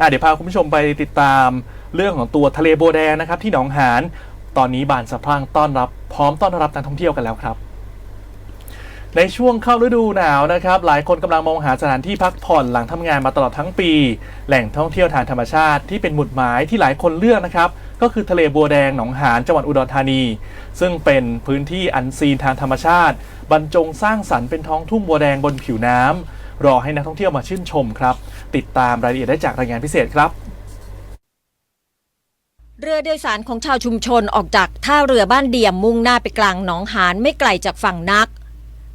อะเดี๋ยวพาคุณผู้ชมไปติดตามเรื่องของตัวทะเลโบวแดงนะครับ ที่หนองหานตอนนี้บานสะพรั่งต้อนรับพร้อมต้อนรับนักท่องเที่ยวกันแล้วครับ ในช่วงเข้าฤดูหนาวนะครับ หลายคนกำลังมองหาสถานที่พักผ่อนหลังทำงานมาตลอดทั้งปี แหล่งท่องเที่ยวทางธรรมชาติที่เป็นหมุดหมายที่หลายคนเลือกนะครับก็คือทะเลบัวแดงหนองหานจังหวัดอุดรธานี ซึ่งเป็นพื้นที่อันซีนทางธรรมชาติ บรรจงสร้างสรรค์เป็นท้องทุ่งบัวแดงบนผิวน้ำ รอให้นักท่องเที่ยวมาชื่นชมครับ ติดตามรายละเอียดได้จากรายงานพิเศษครับเรือโดยสารของชาวชุมชนออกจากท่าเรือบ้านเดี่ยมมุ่งหน้าไปกลางหนองหานไม่ไกลจากฝั่งนัก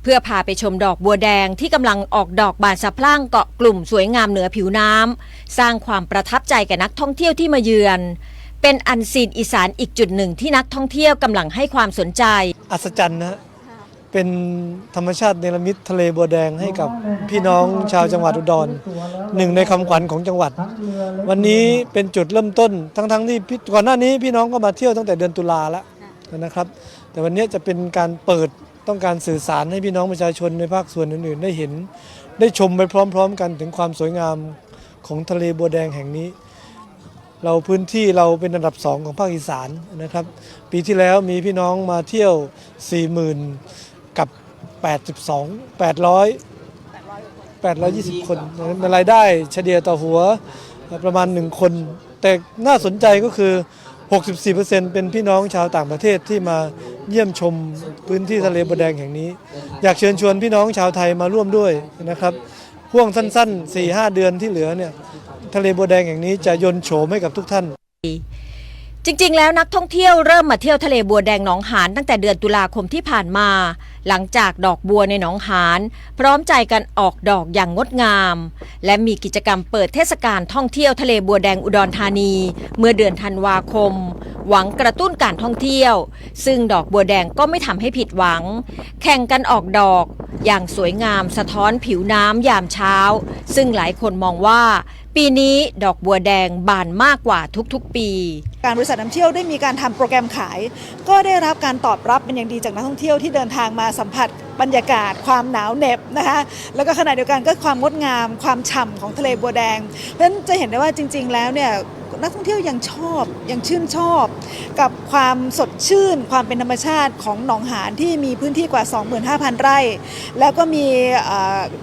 เพื่อพาไปชมดอกบัวแดงที่กำลังออกดอกบานสะพรั่งเกาะกลุ่มสวยงามเหนือผิวน้ำสร้างความประทับใจแก่นักท่องเที่ยวที่มาเยือน เป็นอันซีนอีสานอีกจุดหนึ่งที่นักท่องเที่ยวกำลังให้ความสนใจ อัศจรรย์นะฮะ เป็นธรรมชาติเนรมิตทะเลบัวแดงให้กับพี่น้องชาวจังหวัดอุดรหนึ่งในคำขวัญของจังหวัด วันนี้เป็นจุดเริ่มต้น ทั้งๆที่พี่ก่อนหน้านี้พี่น้องก็มาเที่ยวตั้งแต่เดือนตุลาแล้วนะครับ แต่วันนี้จะเป็นการเปิดต้องการสื่อสารให้พี่น้องประชาชนในภาคส่วนอื่นๆ ได้เห็น ได้ชมไปพร้อม ๆ กันถึงความสวยงามของทะเลบัวแดงแห่งนี้ เราพื้นที่เราเป็นอันดับสองของภาคอีสานนะครับ ปีที่แล้วมีพี่น้องมาเที่ยว 40,000 กับ 82 800 820 คนนะครับรายได้เฉลี่ยต่อหัวประมาณ 1 คน แต่น่าสนใจก็คือ 64%เป็นพี่น้องชาวต่างประเทศที่มาเยี่ยมชมพื้นที่ทะเลบัวแดงแห่งนี้ อยากเชิญชวนพี่น้องชาวไทยมาร่วมด้วยนะครับห่วงสั้นๆ 4-5 เดือนที่เหลือเนี่ยทะเลบัวแดงแห่งนี้จะยนโฉมให้กับทุกท่านจริงๆ แล้วนักท่องเที่ยวเริ่มมาเที่ยวทะเลบัวแดงหนองหานตั้งแต่เดือนตุลาคมที่ผ่านมา หลังจากดอกบัวในหนองหานพร้อมใจกันออกดอกอย่างงดงาม และมีกิจกรรมเปิดเทศกาลท่องเที่ยวทะเลบัวแดงอุดรธานี เมื่อเดือนธันวาคมหวังกระตุ้นการท่องเที่ยว ซึ่งดอกบัวแดงก็ไม่ทำให้ผิดหวัง แข่งกันออกดอก อย่างสวยงามสะท้อนผิวน้ำยามเช้า ซึ่งหลายคนมองว่า ปีนี้ดอกบัวแดงบานมากกว่าทุกๆ ปี การบริษัทนำเที่ยวได้มีการทำโปรแกรมขาย ก็ได้รับการตอบรับเป็นอย่างดีจากนักท่องเที่ยวที่เดินทางมาสัมผัสบรรยากาศ ความหนาวเหน็บนะคะแล้วก็ขณะเดียวกันก็ความงดงาม ความฉ่ำของทะเลบัวแดงเพราะฉะนั้นจะเห็นได้ว่าจริง ๆ แล้วเนี่ย นักท่องเที่ยวยังชอบยังชื่นชอบ กับความสดชื่น ความเป็นธรรมชาติของหนองหานที่มีพื้นที่กว่า 25,000 ไร่ แล้วก็มีอ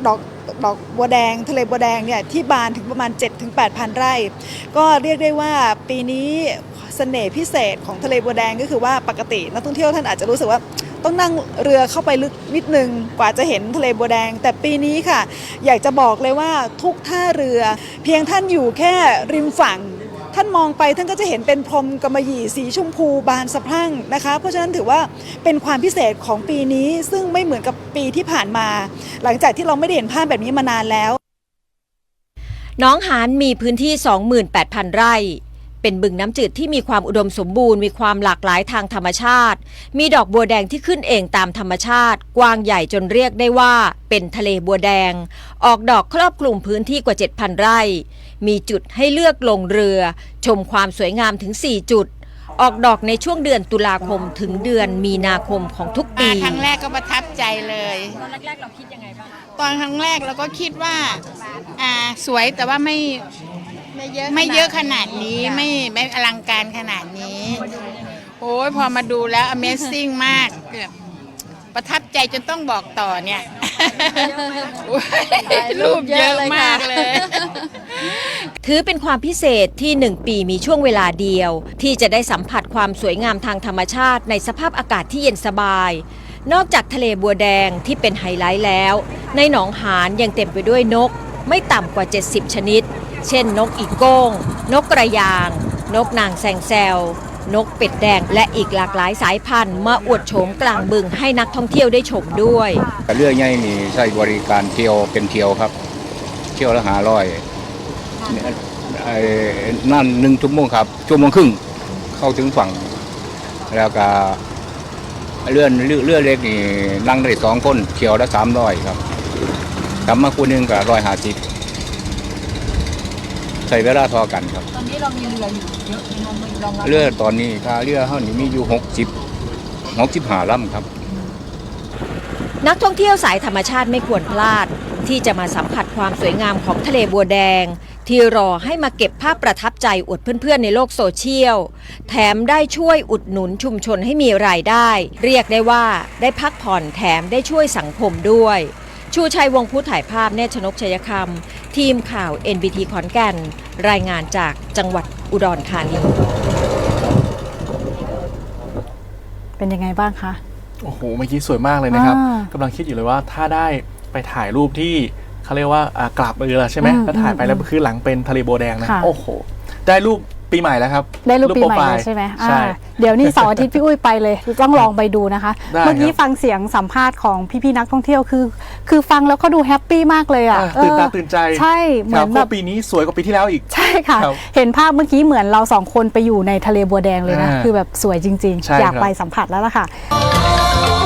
ดอกดอกบัวแดงทะเลบัวแดงเนี่ยที่บานถึงประมาณ 7-8,000 ไร่ ก็เรียกได้ว่าปีนี้เสน่ห์พิเศษของทะเลบัวแดงก็คือว่าปกตินักท่องเที่ยวท่านอาจจะรู้สึกว่าต้องนั่งเรือเข้าไปลึกนิดนึงกว่าจะเห็นทะเลบัวแดง แต่ปีนี้ค่ะ อยากจะบอกเลยว่าทุกท่าเรือ เพียงท่านอยู่แค่ริมฝั่ง ท่านมองไปท่านก็จะเห็นเป็นพรมกำมะหยี่สีชมพูบานสะพรั่งนะคะ เพราะฉะนั้นถือว่าเป็นความพิเศษของปีนี้ซึ่งไม่เหมือนกับปีที่ผ่านมา หลังจากที่เราไม่ได้เห็นภาพแบบนี้มานานแล้ว น้องหานมีพื้นที่ 28,000 ไร่ เป็นบึงน้ำจืดที่มีความอุดมสมบูรณ์ มีความหลากหลายทางธรรมชาติ มีดอกบัวแดงที่ขึ้นเองตามธรรมชาติ กว้างใหญ่จนเรียกได้ว่า เป็นทะเลบัวแดง ออกดอกครอบคลุมพื้นที่กว่า 7,000 ไร่ มีจุดให้เลือกลงเรือ ชมความสวยงามถึง 4 จุด ออกดอกในช่วงเดือนตุลาคมถึงเดือนมีนาคมของทุกมาปีครั้งแรกก็ประทับใจเลย ตอนแรกๆเราคิดยังไงบ้าง ตอนครั้งแรกเราก็คิดว่าอ่าสวยแต่ว่าไม่ไม่เยอะไม่เยอะขนาดนี้ไม่ไม่อลังการขนาดนี้ โอ้ยพอมาดูแล้ว Amazing มากแบบประทับใจจนต้องบอกต่อเนี่ยโอ้ยรูปเยอะมากเลย ถือเป็นความพิเศษที่ 1 ปีมีช่วงเวลาเดียว ที่จะได้สัมผัสความสวยงามทางธรรมชาติในสภาพอากาศที่เย็นสบาย นอกจากทะเลบัวแดงที่เป็นไฮไลท์แล้ว ในหนองหานยังเต็มไปด้วยนก ไม่ต่ำกว่า 70 ชนิด เช่น นกอีโก้ง นกกระยาง นกนางแซงแซวนกเป็ดแดงและอีกหลากหลายสายพันธุ์ มาอวดโฉมกลางบึงให้นักท่องเที่ยวได้ชมด้วย เรื่อใหญ่นี่ใช้บริการเที่ยวเป็นเที่ยวครับ เที่ยวละหาร้อย ไอ้นั่นหนึ่งชั่วโมงครับชั่วโมงครึ่งเข้าถึงฝั่ง แล้วก็เรือเรือเรือเล็กนี่นั่งได้สองคนเที่ยวละสามร้อยครับกลับมาคู่หนึงก็ร้อยห้าสิบใช้เวลาเทอกันครับ ตอนนี้เรามีเรืออยู่เยอะรองรับเรือตอนนี้ค่าเรือเท่านี้มีอยู่หกสิบหกสิบห้าลำครับ นักท่องเที่ยวสายธรรมชาติไม่ควรพลาด ที่จะมาสัมผัสความสวยงามของทะเลบัวแดง ที่รอให้มาเก็บภาพประทับใจอวดเพื่อนๆในโลกโซเชียล แถมได้ช่วยอุดหนุนชุมชนให้มีรายได้ เรียกได้ว่าได้พักผ่อนแถมได้ช่วยสังคมด้วย ชูชัยวงศ์ผู้ถ่ายภาพเนตรชนกชัยคำทีมข่าว NBT ขอนแก่น รายงานจากจังหวัดอุดรธานี เป็นยังไงบ้างคะ โอ้โห เมื่อกี้สวยมากเลยนะครับอ่ากำลังคิดอยู่เลยว่าถ้าได้ไปถ่ายรูปที่ เขาเรียกว่าอ่ากราบเรือใช่ไหมอืมแล้วถ่ายไปอืมแล้วคือหลังเป็นทะเลโบแดงนะค่ะโอ้โห ได้รูปปีใหม่แล้วครับ ได้รูปปีใหม่โปรฟเลยใช่ไหมอ่าใช่เดี๋ยวนี้เสาร์อาทิตย์พี่อุ้ยไปเลยต้องลองไปดูนะคะได้เมื่อกี้ครับฟังเสียงสัมภาษณ์ของพี่ๆนักท่องเที่ยวคือ คือฟังแล้วเขาดูแฮปปี้มากเลยอะอะตื่นตาเออตื่นใจใช่เหมือนครับแบบปีนี้สวยกว่าปีที่แล้วอีกใช่ค่ะครับเห็นภาพเมื่อกี้เหมือนเราสองคนไปอยู่ในทะเลบัวแดงเลยนะอ่าคือแบบสวยจริงใช่ๆอยากครับไปสัมผัสแล้วล่ะค่ะอ